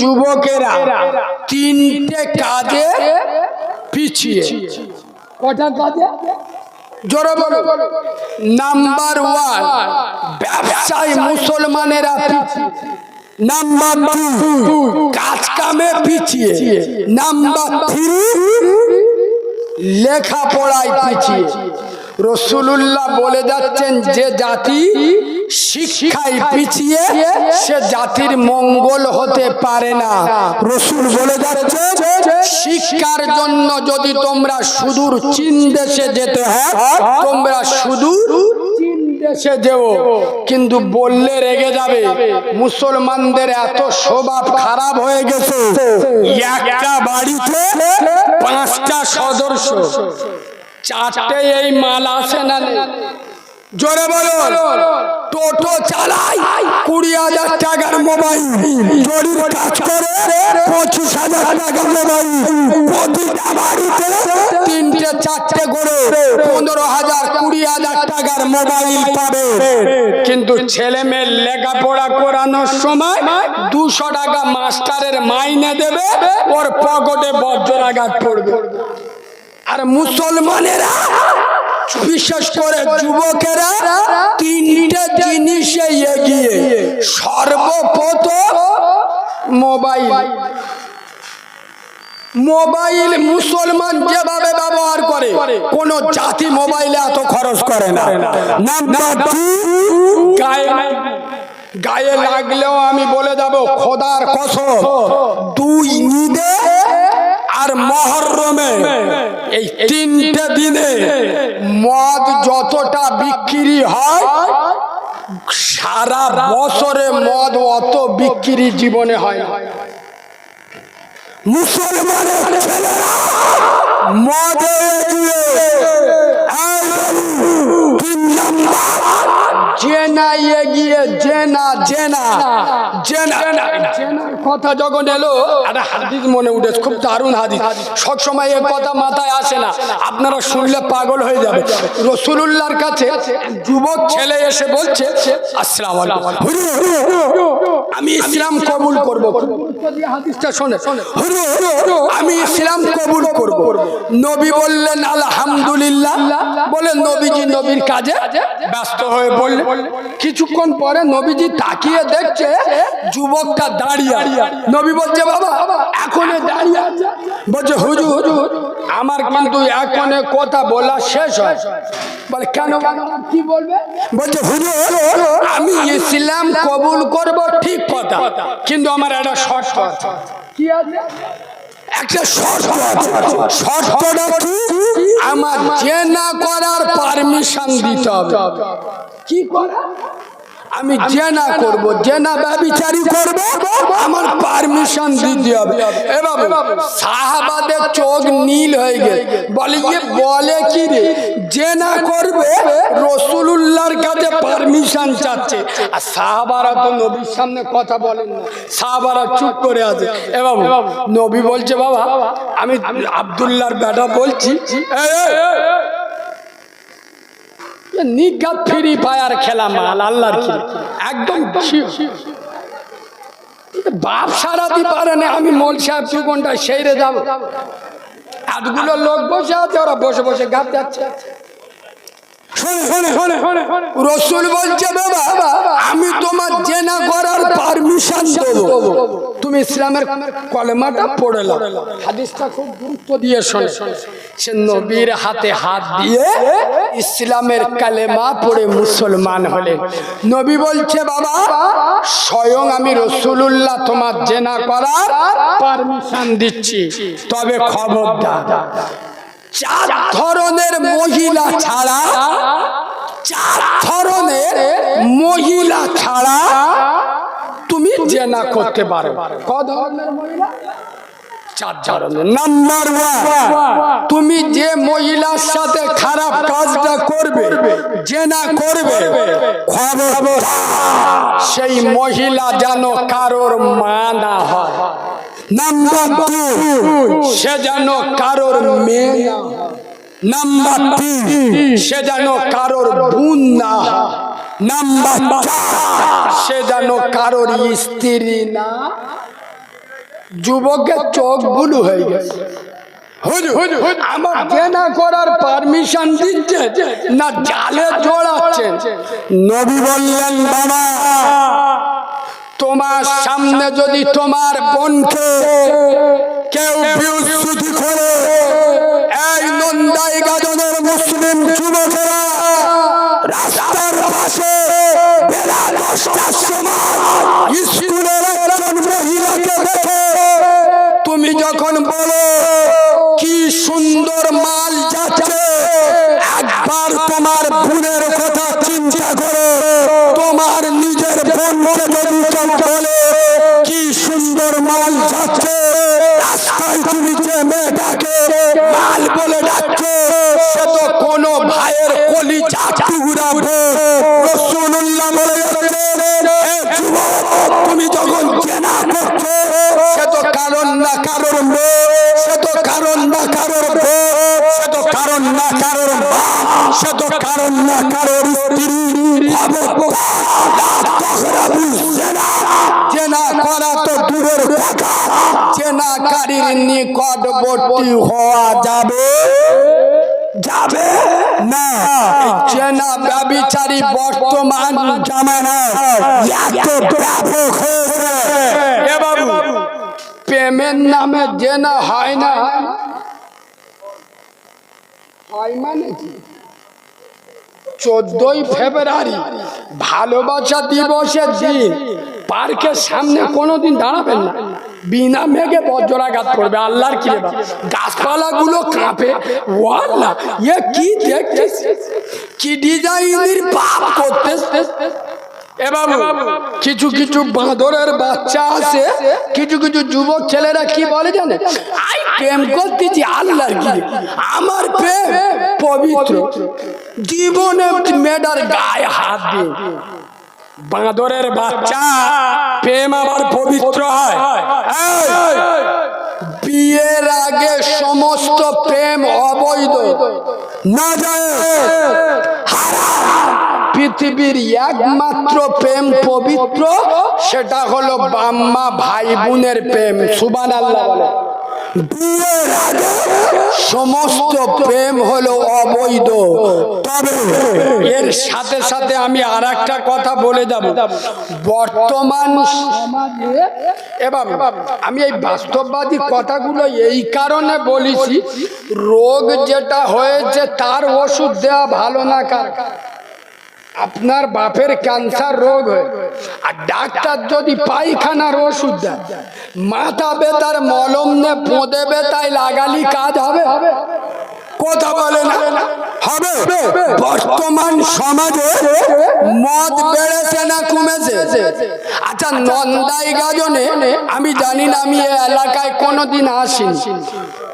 যুবকেরা তিনটে কাজে পিছিয়ে। কটা কাজে? জোরে বলো। নাম্বার ওয়ান ব্যবসায় মুসলমানেরা পিছিয়ে। নাম্বার টু কাজ কামে পিছিয়ে। নাম্বার থ্রি লেখাপড়ায় পিছিয়ে। রসুলুল্লাহ বলে যাচ্ছেন, যে জাতি শিক্ষায় পিছিয়ে, সে জাতির মঙ্গল হতে পারে না। রসুল বলে যাচ্ছে শিক্ষার জন্য যদি তোমরা সুদূর চীন দেশে যেতে হয়, তোমরা সুদূর দেশে যেও। কিন্তু বললে রেগে যাবে, মুসলমানদের এত স্বভাব খারাপ হয়ে গেছে। একটা বাড়িতে পাঁচটা সদস্য চারটে এই মাল আসে না? জোরে বলো। টোটো চালাই কুড়ি হাজার টাকার মোবাইল। জরির কাজ করে পঁচিশ হাজার টাকার মোবাইল। তিনটে, চারটে করে পনেরো হাজার, কুড়ি হাজার টাকার মোবাইল পাবে। কিন্তু ছেলে মেয়ের লেখাপড়া করানোর সময় দুশো টাকা মাস্টারের মাইনে দেবে, ওর পকেটে বজ্রাঘাত পড়বে। আর মুসলমানেরা বিশেষ করে যুবকেরা তিনটে জিনিসে এগিয়ে। সর্বপ্রথম মোবাইল। মোবাইল মুসলমান যেভাবে ব্যবহার করে, কোন জাতি মোবাইলে এত খরচ করে না। গায়ে গায়ে লাগলেও আমি বলে যাব খোদার কসম, দুই ঈদে আর মহরমে এই তিনটে দিনে মদ যতটা বিক্রি হয় সারা বছরে মদ অত বিক্রি জীবনে হয় না। মুসলমানের ছেলেরা মদে জেনা এগিয়ে জেনা জেনা জেনা কথা যখন এলো একটা হাদিস মনে উঠে খুব দারুণ হাদিস। সবসময় এ কথা মাথায় আসে না। আপনারা শুনলে পাগল হয়ে যাবে। রসুলুল্লাহর কাছে যুবক ছেলে এসে বলছে আসসালাম আমি ইসলাম কবুল করব। হাদিসটা শোনে আমি ইসলাম কবুল করব। নবী বললেন আলহামদুলিল্লাহ। বলে নবীজি নবীর কাজে ব্যস্ত হয়ে বললেন কিছুক্ষণ পরে নবীজি তাকিয়ে দেখছে যুবকটা দাঁড়িয়ে নবী বলছে বাবা এখনে দাঁড়িয়ে বলছে হুজুর আমার কিন্তু এখনে কথা বলা শেষ হয়। বলে কেন? কি বলবে? বলছে হুজুর আমি ইসলাম কবুল করব ঠিক কথা কিন্তু আমার একটা শর্ট কথা কি আছে? একটা শর্তটা আমার জেনা করার পারমিশন দিতে হবে। কি করা? আমি জেনা করব জেনা ব্যবিচারী করব আমার পারমিশন দিতে হবে। এবার সাহাবাদের চোখ নীল হয়ে গেছে বলে ইয়ে বলে কি রে? যে না করবে, রসুলুল্লাহর কাছে পারমিশন চাচ্ছে। আর সাহাবারা তো নবীর সামনে কথা বলেন না। সাহাবারা চুপ করে আছে। এবার নবী বলছে, বাবা, আমি আবদুল্লাহর বেটা বলছি। নিগাত ফ্রি ফায়ার খেলা মাল, আল্লাহর একদম বাপ সারাতে পারে না, আমি মল সাহেব দু ঘন্টায় সেইরে যাব। এতগুলো লোক বসে আছে, ওরা বসে বসে গাপ যাচ্ছে রসুল বলছে, বাবা, আমি তোমার জেনা করার পারমিশন দেবো। তুমি ইসলামের কলেমাটা পড়ে হাদিসটা খুব গুরুত্ব দিয়ে শোনে। সে নবীর হাতে হাত দিয়ে ইসলামের কালেমা পড়ে মুসলমান হলে। নবী বলছে, বাবা, স্বয়ং আমি রসুলুল্লাহ তোমার জেনা করার পারমিশন দিচ্ছি। তবে খবরদার চার ধরনের মহিলা ছাড়া চার ধরনের মহিলা ছাড়া তুমি জেনা করতে পারো। ক ধরনের মহিলা? চার ধরনের। নাম্বার তুমি যে মহিলার সাথে খারাপ কাজটা করবে জেনা করবে সেই মহিলা যেন কারোর মা না হয়। নাম্বার টু সে যেন কারোর মেয়ে না। নাম্বার তিন সে যেন কারোর বোন না। নাম্বার সে যেন কারোর স্ত্রী না। যুবকের চোখ বুলু হয়ে গেছে। আমার জেনা করার পারমিশন দিচ্ছে না জালে জড়াচ্ছেন। নবী বললেন বাবা তোমার সামনে যদি তোমার বোনকে কেউ বিউস্তুতি করে, এই নন্দাই গাজনের মুসলিম তুমি যখন বলো কি সুন্দর মাল যাচ্ছে, একবার তোমার বোনের কথা চিন্তা করো বলে ডাকছো সে তো কোনো ভাইয়ের কলি টুকরা রসুল্লাহ বলে যাচ্ছে, "এ যুবক, তুমি যখন চেনা করছ সে তো কারণ না কারোর সে তো কারণ না কারোর সে তো কারণ না কারোর সে তো কারণ না কারোর জেনাকারীর নিকটবর্তী হওয়া যাবে? যাবে না। চেনা ব্যবিচারী বর্তমান জামানায় এত ব্যাপক হয়েছে। এ বাবু প্রেমের নামে জেনা হয় না। হয় মানে কি? চোদ্দই ফেব্রুয়ারি ভালোবাসা দিবসের দিন। পার্কের সামনে কোনোদিন দাঁড়াবেন না। বিনা মেঘে বজ্রাঘাত করবে, আল্লাহর কি গাছপালা গুলো গাছপালাগুলো কাঁপে। এ কি দেখতে কি ডিজাইনের পাপ করতে এ বাবু কিছু কিছু বাঁদরের বাচ্চা আছে কিছু কিছু যুবক ছেলেরা কি বলে জানে? আই প্রেম করতেছি আল্লাহর কি আমার প্রেম পবিত্র। জীবনে মেডার গায়ে হাত দিয়ে। বাঁদরের বাচ্চা প্রেম আবার পবিত্র হয়। বিয়ের আগে সমস্ত প্রেম অবৈধ। না যায়। পৃথিবীর একমাত্র প্রেম পবিত্র, সেটা হলো বাম্মা ভাই বোনের প্রেম। সুবান আল্লাহ সমস্ত প্রেম হলো অবৈধ। তবে এর সাথে সাথে আমি আর একটা কথা বলে যাব। বর্তমান এবার আমি এই বাস্তববাদী কথাগুলো এই কারণে বলেছি, রোগ যেটা হয়েছে তার ওষুধ দেওয়া ভালো না কার? আপনার বাপের ক্যান্সার রোগ হয়। আর ডাক্তার যদি পায়খানার ওষুধ দেয় মাথা বেতার মলম নে পোঁদে বেতায় লাগালি কাজ হবে? কথা বলে না? হবে। বর্তমান সমাজে মদ বেড়েছে না কমেছে? আচ্ছা নন্দাই গাজনে আমি জানি না আমি এই এলাকায় কোনোদিন আসিনি।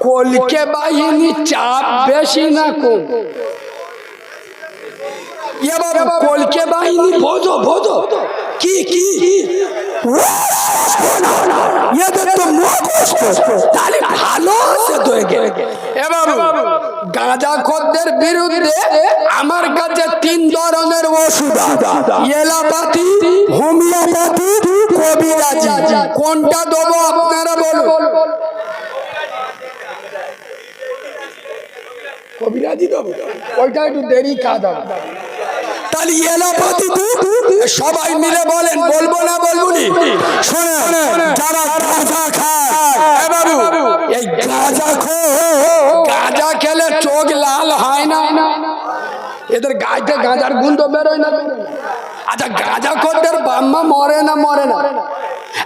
কলকে বাহিনী চাপ বেশি না কম। এবার কলকে বাহিনী বোঝো বোঝো কি কি? এদের তো মুখস্থ তাহলে ভালো আছে তো এবার গাঁজা খদ্দের বিরুদ্ধে আমার কাছে তিন ধরনের ওষুধ। এলাপাতি হোমিওপ্যাথি, কবিরাজি। কোনটা দেবো আপনারা বলুন? কবিরাজি দেবো। ওইটা একটু দেরি কাজ হবে তাহলে এলাপাতি সবাই মিলে বলেন বলব না বলব নি? শোনে যারা গাঁজা খায় বাবু এই গাঁজা খো গাঁজা খেলে চোখ লাল হয় না। এদের গাইতে গাঁজার গুণ তো বেরোয় না। আচ্ছা গাঁজা খোরদের বাম্মা মরে না মরে না?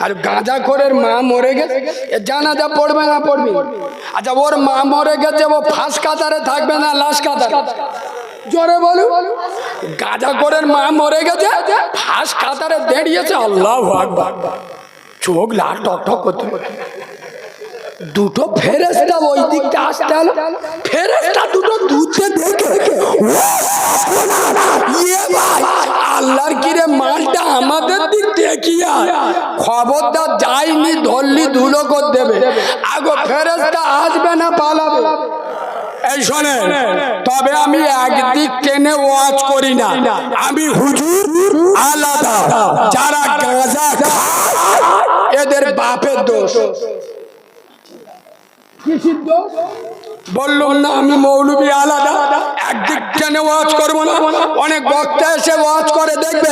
আর গাঁজা খোরের মা মরে গেছে? এ জানাজা পড়বে না পড়বি? আচ্ছা ওর মা মরে গেছে ও ফাঁস কাতারে থাকবে না লাশ কাতারে? জোরে বলু। গাঁজা করের মা মরে গেছে ফাঁস কাতারে দাঁড়িয়েছে, আল্লাহ আকবার। চোখ লাল টক টক করতে দুটো ফেরেস্তা ওই দিকটা আসতে হলো ফেরেস্তা দুটো দুধে দেখে আল্লাহর কিরে মালটা আমাদের দিক দেখিয়া খবরদার যায়নি ধরলি ধুলো করে দেবে। আগো ফেরেস্তা আসবে না পালাবে। এই শোনে তবে আমি একদিক কেনে ওয়াজ করি না। আমি হুজুর আলাদা যারা গাঁজা খায় এদের বাপের দোষ। বললাম না, আমি মৌলবি আলাদা। একদিক কেন ওয়াজ করব না। অনেক বক্তা এসে ওয়াজ করে, দেখবে,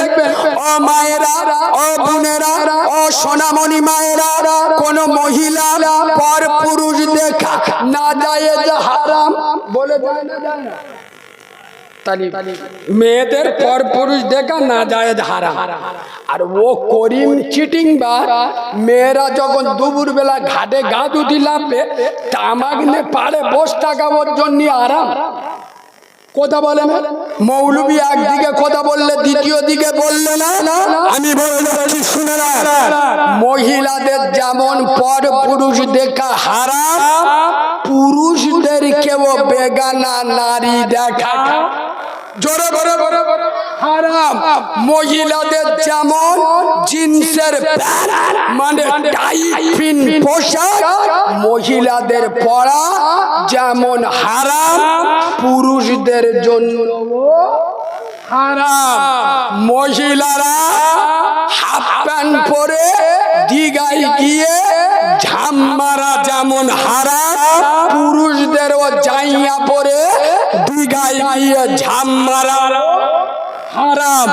ও মায়েরা, ও বোনেরা, ও সোনামণি মায়েরা, কোন মহিলা পর পুরুষ দেখা না যায় হারাম। বলে যায় না যায় না। মেয়েদের পর পুরুষ দেখা না যায় হারাম আর ও করিম চিটিং বা মেয়েরা যখন দুপুর বেলা ঘাটে গা দুটি লাভবে তামাক নে পারে বস টাকা ওর জন্য আরাম। কথা বলে না? মৌলবী একদিকে কথা বললে দ্বিতীয় দিকে বললে না? আমি বলে যাচ্ছি শুনে না মহিলাদের যেমন পর পুরুষ দেখা হারাম পুরুষদেরকেও বেগানা নারী দেখা। জোরে বড় হারাম। মহিলাদের যেমন জিন্সের মানে টাইট ফিন পোশাক মহিলাদের পরা যেমন হারাম পুরুষদের জন্য হারাম। মহিলারা হাফ প্যান্ট পরে দিঘায় গিয়ে ঝাম যেমন হারাম, পুরুষদেরও জাইয়া পরে দিঘায় গিয়ে ঝাম মারা হারাম।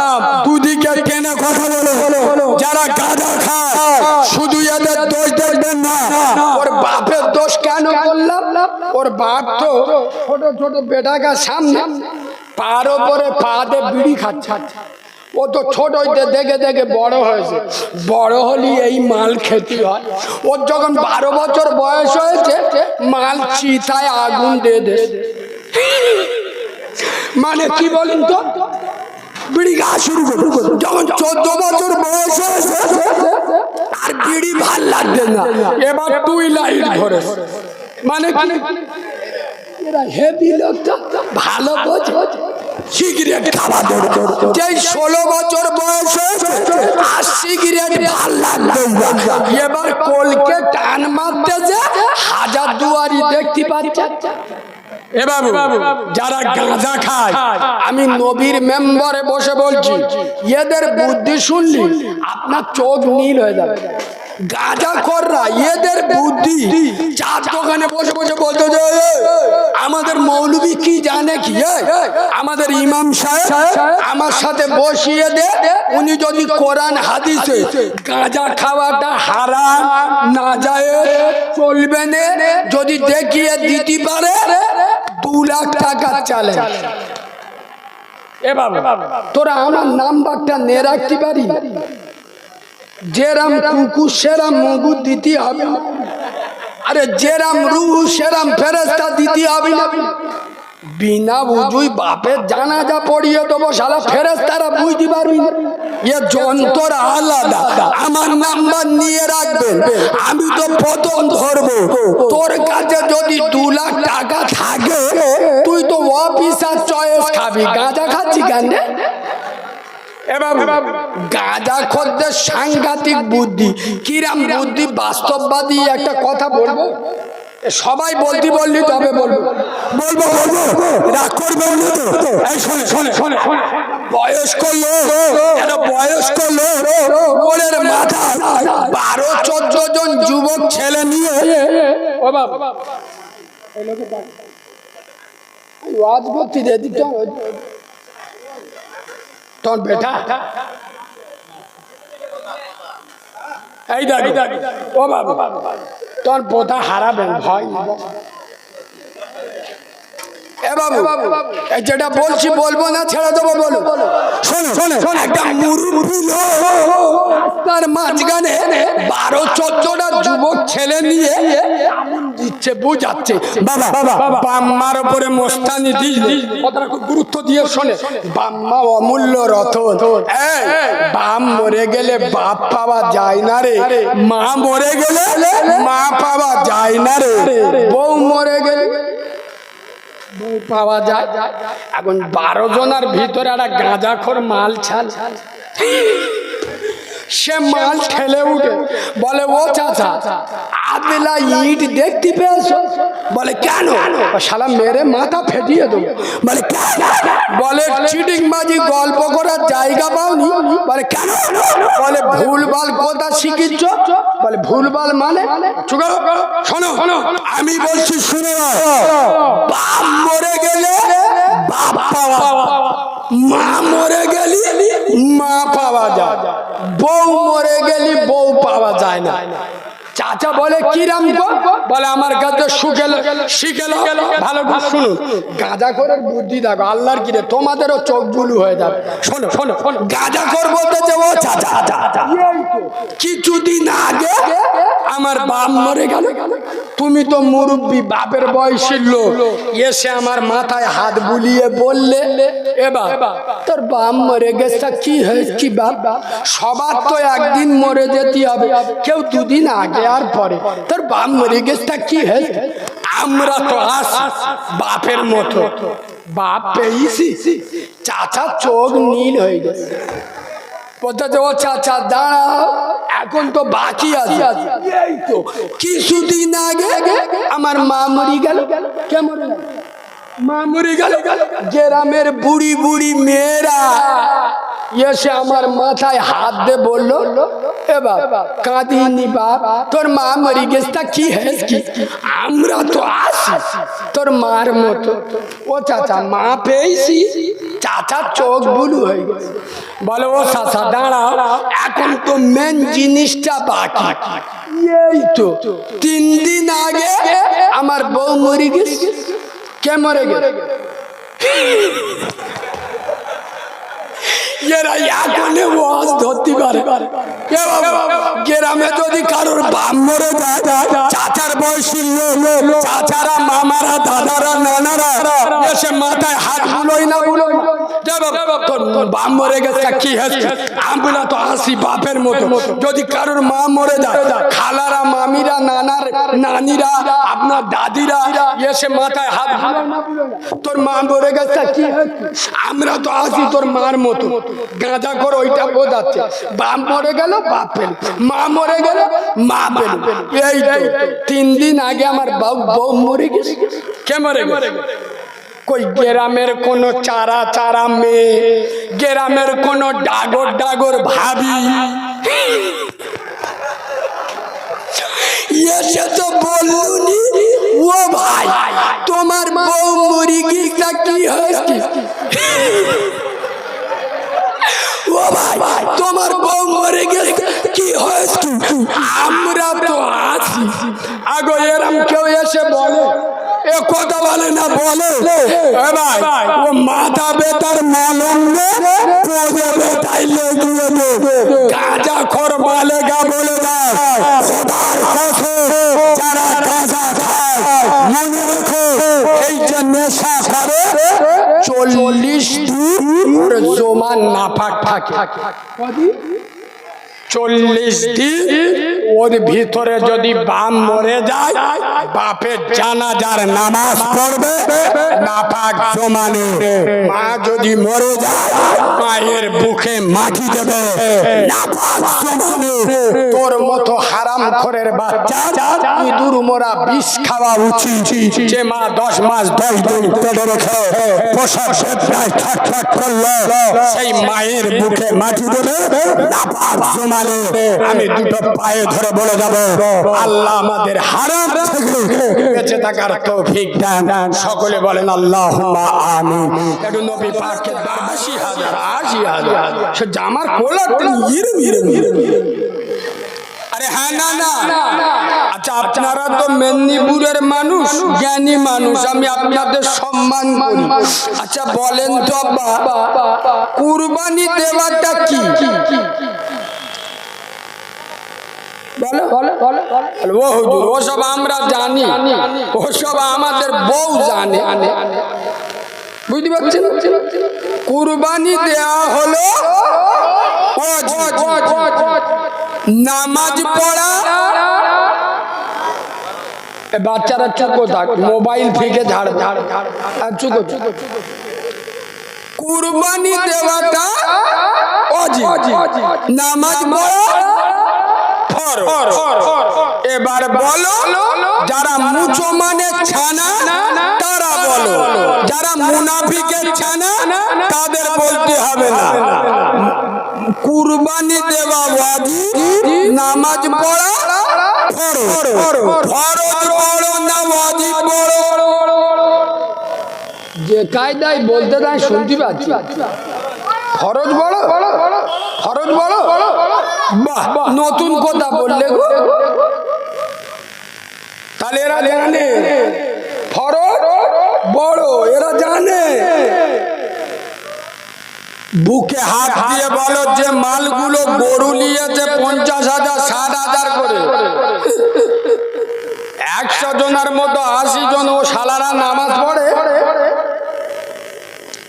দুদিকে কেনে কথা বলো যারা গাঁজা শুধু এদের দোষ দেখবেন না। ওর বাপের দোষ কেন ওর বাপ ছোট ছোট বেটাকে সামনে পার ওপরে পা দিয়ে বিড়ি খাচ্ছে। ও তো ছোট হইতে দেখে দেখে বড় হয়েছে। বড় হলি এই মাল খেতে হয়। ওর যখন বারো বছর বয়স হয়েছে, মাল চিতায় আগুন দিয়ে দে। মানে কি বলেন তো? বিড়ি গা শুরু করো যখন চোদ্দ বছর বয়স হয়েছে আর বিড়ি ভালো লাগবে না। এবার তুই লাইট ধরে মানে কি? যেই ষোলো বছর বয়স আর সিগারেট এবার কলকে টান মারতে যে হাজার দুয়ারি দেখতে পাচ্ছে। এ বাবু, যারা গাঁজা খায়, আমি নবীর মেম্বারে বসে বলছি, এদের বুদ্ধি শুনলি, আপনার চোখ নীল হয়ে যাবে। গাঁজা খররা এদের বুদ্ধি। চার দোকানে বসে বসে বলতো যে আমাদের মৌলবি কি জানে কি? আমাদের ইমাম সাহেব আমার সাথে বসিয়ে দে উনি যদি কোরআন হাদিসে গাঁজা খাওয়াটা হারাম না যায় চলবে না যদি দেখিয়ে দিতে পারে দু লাখ টাকা চালে এ বাবা তোরা আমার নাম্বারটা নে রাখতে পারি? যেরাম কুকুর সেরাম মগু দিতে হবে আরে যেরাম রুহু, সেরাম ফেরেস্তা দিতে হবে বিনা বুঝুই বাপের জানাজা পড়িয়ে দেবো, শালা ফেরেস্তারা বুঝতে পারবি না। এ যন্ত্র আলাদা। আমার নাম্বার নিয়ে রাখবেন। আমি তো প্রথম ধরবো। তোর কাছে যদি দু লাখ টাকা থাকে, তুই তো অফিসার চয়েস খাবি। গাঁজা খাচ্ছি কেন রে? এবার গাঁজা খদ্দের সাংঘাতিক বুদ্ধি। কিরাম বুদ্ধি বাস্তববাদী একটা কথা বলব? সবাই বলতে বললি তবে বলব। বলব। বলব রাগ করবেন না তো। এই শোনে শোনে শোনে বয়স্ক লোক একটা বয়স্ক লোক? ওরের মাথা বারো চোদ্দ জন যুবক ছেলে নিয়ে ও বাবা ওয়াজ করতে তোর বেটা এই দেখ ও বাবা তোর পোতা হারাবেন ভয়। এ বাবু যেটা বলছি বলব না ছেড়ে দেবো বলো শোনো শোনো একটা মুরুব্বি তার মাঝখানে বারো চোদ্দটা যুবক ছেলে নিয়ে দিচ্ছে বুঝাচ্ছে। বাবা বাবা বাম্মার উপরে মোস্তানি দিস কথাটা খুব গুরুত্ব দিয়ে শোনে বাম্মা অমূল্য রতন। বাম মরে গেলে বাপ পাওয়া যায় না রে। মা মরে গেলে মা পাওয়া যায় না রে। বউ পাওয়া যায়। এখন বারো জনার ভিতরে একটা গাঁজাখোর মাল ছাল সে মাল ঠেলে উঠে। বলে, ও চাচা, আদলা ইট দেখতে পেয়েছ? বলে, কেন? শালা মেরে মাথা ফেটিয়ে দেবো। বলে বলে চিটিং বাজি গল্প করার জায়গা পাওনি। বলে, কেন? বলে, ভুলভাল কথা শিখিচ্ছ। বলে, ভুলভাল মানে? শোনো, আমি বলছি, শুনে। বাপ মরে গেলে বাপ পাওয়া। মা মরে গেলি মা পাওয়া যায়। বউ মরে গেলি বউ পাওয়া যায় না। চাচা বলে কিরাম? বলে আমার কাছে সুখে শিখে ভালো করে শুনুন গাঁজা করে বুদ্ধি দেখো আল্লাহর কিরে তোমাদেরও চোখ বুলু হয়ে যাবে। শোনো শোনো গাঁজা কর বলতে যে ও চাচা চাচা কিছুদিন আগে আমার বাপ মরে গেল। তুমি তো মুরব্বী, বাপের বয়সীর লোক। এসে আমার মাথায় হাত বুলিয়ে বললে এবার তোর বাপ মরে গেছে, কি হয়েছে, কি বাপ? সবার তো একদিন মরে যেতে হবে। কেউ দুদিন আগে আর পরে। তোর বাপ মরে গেছে, কি হয়েছে? আমরা তো আস বাপের মতো। বাপ পেয়েছি। চাচা চোখ নীল হয়ে গেছে। ও চাচা, দাঁড়াও। এখন তো বাকি আছে। কিছুদিন আগে আমার মা মরি গেল। কেমন মা মরি গেল। গ্রামের বুড়ি বুড়ি মেয়েরা। এসে আমার মাথায় হাত দে বলল এবার কাঁদিনি বাপ তোর মা মরি গেছে তা কি হয়েছে কি আমরা তো আসি তোর মার মতো ও চাচা মা পেয়েছি চাচা চোখ বুলু হয়ে গেছে বলে ও চাচা দাঁড়াও এখন তো মেন জিনিসটা বাকি এই তো তিন দিন আগে আমার বউ মরে গেছে কে মরে গেছে ওয়াজ ধরতে পারে। যদি কারোর মরে যায় মামারা, দাদারা এসে মাথায় না মরে গেছে আমরা তো বাপের যদি কারোর মা মরে যায়, খালারা, মামিরা, নানার, নানিরা, আপনার দাদিরা এসে মাথায় হাত? তোর মা মরে গেছে, কি আমরা তো আসি তোর মার মতো। গাঁজা করে ওইটা বোঝাচ্ছে। বাপ মরে গেল বাপ পেল মা মরে গেল মা পেল এই তিন দিন আগে আমার বাবু বউ মরে গেছে। কে মরে কই গ্রামের কোন চারা চারা মেয়ে গ্রামের কোন ডাগর ডাগর ভাবি। এসে তো বললুনি ও ভাই তোমার বউ মরি গিয়েছে কি হয়েছে? ও ভাই, তোমার বউ মরে গেছে, কি হয়েছে? আমরা তো এরম কেউ এসে বলে, এ কথা বলে না, বলে। ভাই মাথা বেতার নে কোদে বেতাই লেগে গাঁজা খর মালে গা বলে খোদার কাছে যারা গাঁজা খায় মনে রেখো এই যে নেশা করে চল্লিশ দিন ওর জমা নাফাক থাকে। চল্লিশ দিন ওর ভিতরে যদি বাম মরে যায়, বাপের জানাজার নামাজ পড়বে, নাপাক জমানে। মা যদি মরে যায়, মায়ের বুকে মাটি দেবে তোর মতো হারাম বাচ্চা ইঁদুর বিষ খাওয়া উচিত। যে মা দশ মাস দশ দিন পেটে রেখে বেদনায় ছটফট করল, সেই মায়ের বুকে মাটি দেবে জমানে। আমি দুটো পায়ে ধরে বলে যাব। আল্লাহ আমাদের হারাম থেকে বেঁচে থাকার তৌফিক দেন। সকলে বলেন আল্লাহ আমিন। একটু নবী পাকের আশি হাজার আশি হাজার। সে জামার কোলা ইরে মিরে মিরে আরে হ্যাঁ না না। আচ্ছা আপনারা তো মেদিনীপুরের মানুষ জ্ঞানী মানুষ আমি আপনাদের সম্মান করি। আচ্ছা বলেন তো বাবা কুরবানি দেওয়াটা কি? ও আমরা জানি আমাদের জানে। কুরবানি দেয়া হলো। নামাজ পড়া। বাচ্চারা চুপো থাক, মোবাইল থেকে ঝাড় ঝাড় আর চুপো চুপো কুরবানি দেওয়াটা নামাজ পড়া। এবার বলো যারা মুচো মানে ছানা তারা বলো। যারা মুনাফিকের ছানা তাদের বলতে হবে না। কুরবানি দেওয়া ওয়াজিব নামাজ পড়া ফরজ। ফরজ। বড় না ওয়াজিব বড় যে কায়দায় বলতে দেয় শুনতে পাচ্ছি? খরচ বড় খরচ বড় বাহ, নতুন কথা বললে গো। তাহলে এরা জানে। ফরজ বড়, এরা জানে। বুকে হাত দিয়ে বলো যে মালগুলো গরু নিয়েছে পঞ্চাশ হাজার, ষাট হাজার করে। একশো জনের মতো আশি জন ও সালারা নামাজ পড়ে।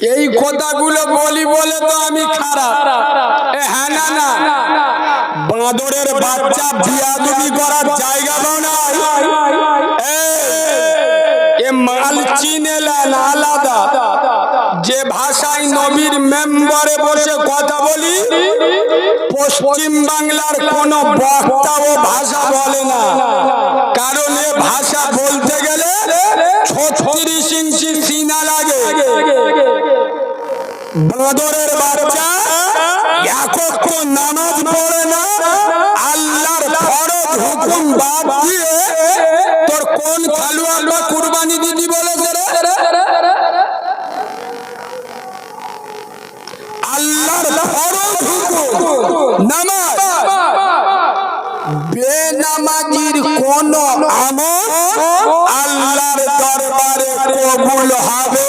এই কথাগুলো বলি বলে তো আমি খারাপ। হ্যাঁ বাঁদরের বাচ্চা বিয়াদুবি করার জায়গা এ, এ মাল চিনেলেন আলাদা। যে ভাষায় নবীর মেম্বারে বসে কথা বলি পশ্চিম বাংলার কোন বক্তা ও ভাষা বলে না। বাঁদরের বাচ্চা একক নামাজ পড়ে না, আল্লাহর ফরজ হুকুম বাদ দিয়ে তোর কোন খালু আল্লাহ কুরবানি দিদি বলেছে আল্লাহর ফরজ হুকুম, নামাজ। বেনামাজির কোন আমল আল্লাহর দরবারে কবুল হবে?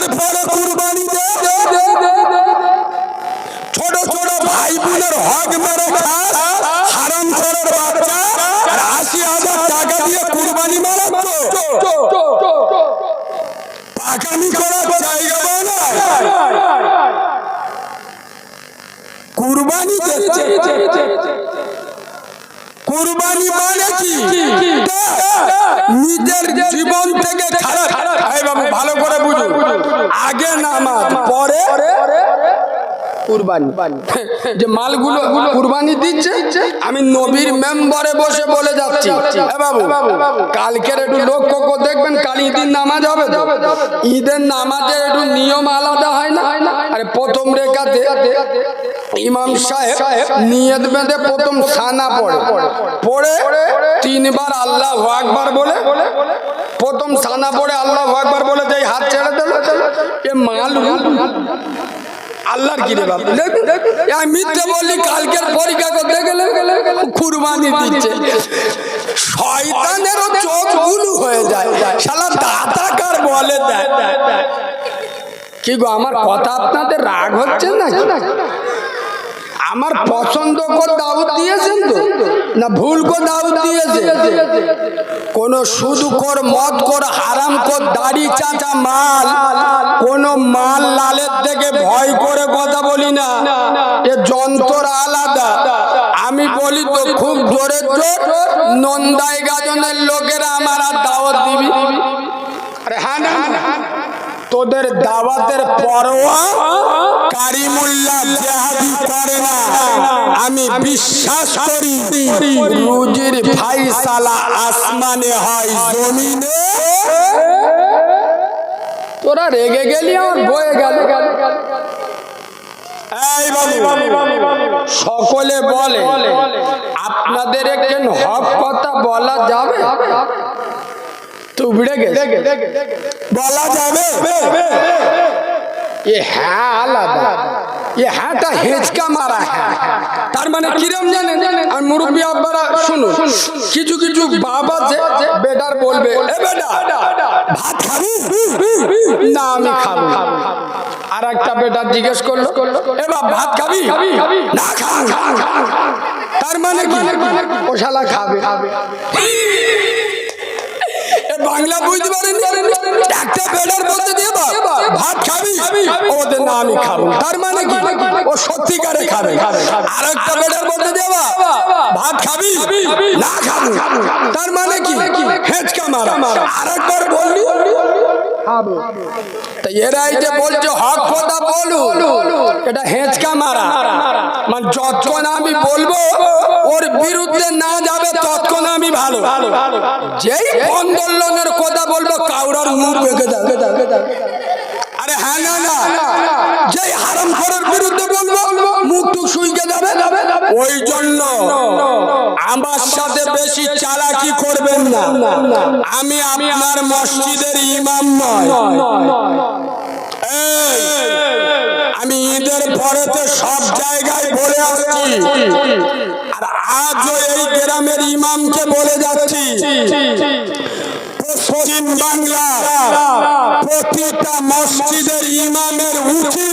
তারপরে কুরবানি দে। ছোট ছোট ভাই বোনের হক মেরে খাস। হারাম করার বাচ্চা। আর আশি হাজার টাকা দিয়ে কুরবানি মারাচ্ছ পাকামি করার জায়গা বানায়। কুরবানি দিচ্ছে কুরবানি মানে কি? নিজের জীবন থেকে খারাপ। ভাই বাবু ভালো করে বুঝুন আগে নামাজ পরে যে মালগুলো কুরবানি দিচ্ছে, আমি নবীর মেম্বারে বসে বলে যাচ্ছি। বাবু, কালকের একটু লক্ষ্য করে দেখবেন, কাল ঈদের নামাজ হবে ঈদের নামাজের একটু নিয়ম আলাদা হয় না? আরে প্রথম রেখাতে ইমাম সাহেব নিয়ত বেঁধে প্রথম সানা পড়ে। পড়ে তিনবার আল্লাহ আকবার বলে। প্রথম সানা পড়ে আল্লাহ আকবার বলে, যে হাত ছেড়ে দিল। এ মাল আল্লাহর কি রে বাপ মিথ্যে বললি কালকের পরীক্ষা করতে গেলে কুরবানি দিচ্ছে। শয়তানেরও চোখ গুলু হয়ে যায়। শালা দাতাকার বলে দেয়। কি গো আমার কথা আপনাদের রাগ হচ্ছে না আমার পছন্দ করে দাউদ দিয়েছেন তো না ভুল করে দাউদ দিয়েছে। কোন সুদ কর, মদ কর, হারাম কর, দাড়ি, চাচা, মাল, কোন মাল লালের থেকে ভয় করে কথা বলি না। এ যন্ত্র আলাদা। আমি বলি তো খুব জোরে জোর নন্দাই গাজনের লোকেরা আমার আর দাওয়াত দিবি। আরে হ্যাঁ তোদের দাওয়াতের পরোয়া কারিমুল্লাহ জাহাদি করে না। আমি বিশ্বাস করি রুজির ফাইসালা আসমানে হয় জমিনে। তোরা রেগে গেলি আমার বয়ে গেল। সকলে বলে আপনাদের একজন হক কথা বলা যাবে? তো উবড়ে গেছে বলা যাবে এ হ্যাঁ আলাদা এ হ্যাঁটা হেঁচকা মারা হ্যাঁ তার মানে কিরম জানেন আর মুরব্বী আব্বারা শুনুন কিছু কিছু বাবা যে বেটার বলবে এ বেটা ভাত খাবি না আমি খাব আর একটা বেটা জিজ্ঞেস করল এ বাপ ভাত খাবি না খা তার মানে কি ও শালা খাবে এ বাংলা বুঝতে পারেনি। একটা বেডার বলতে দিয়ে দাও, ভাত খাবি? ওদের না আমি খাব। তার মানে কি? ও সত্যিকারে খাবে। আর একটা বেডার বলতে দেবা ভাত। খাবি। না খাব। তার মানে কি? হেঁচকা মারা। আর একবার বললি? তা এরা এই যে বলছে হক কথা বলু। এটা হেঁচকা মারা। মানে যতক্ষণ আমি বলব ওর বিরুদ্ধে না যাবে ততক্ষণ আমি ভালো। যেই আন্দোলনের কথা বলব কাউরার মুখ দেখে যাবে হ্যাঁ না। না যেই হারাম শুইকে যাবে। ওই জন্য আমার সাথে বেশি চালাকি করবেন না। আমি আপনার মসজিদের ইমাম নয়। আমি ঈদের পরেতে সব জায়গায় বলে আসছি। আর আজও এই গ্রামের ইমামকে বলে যাচ্ছি। পশ্চিম বাংলা প্রতিটা মসজিদের ইমামের উচিত।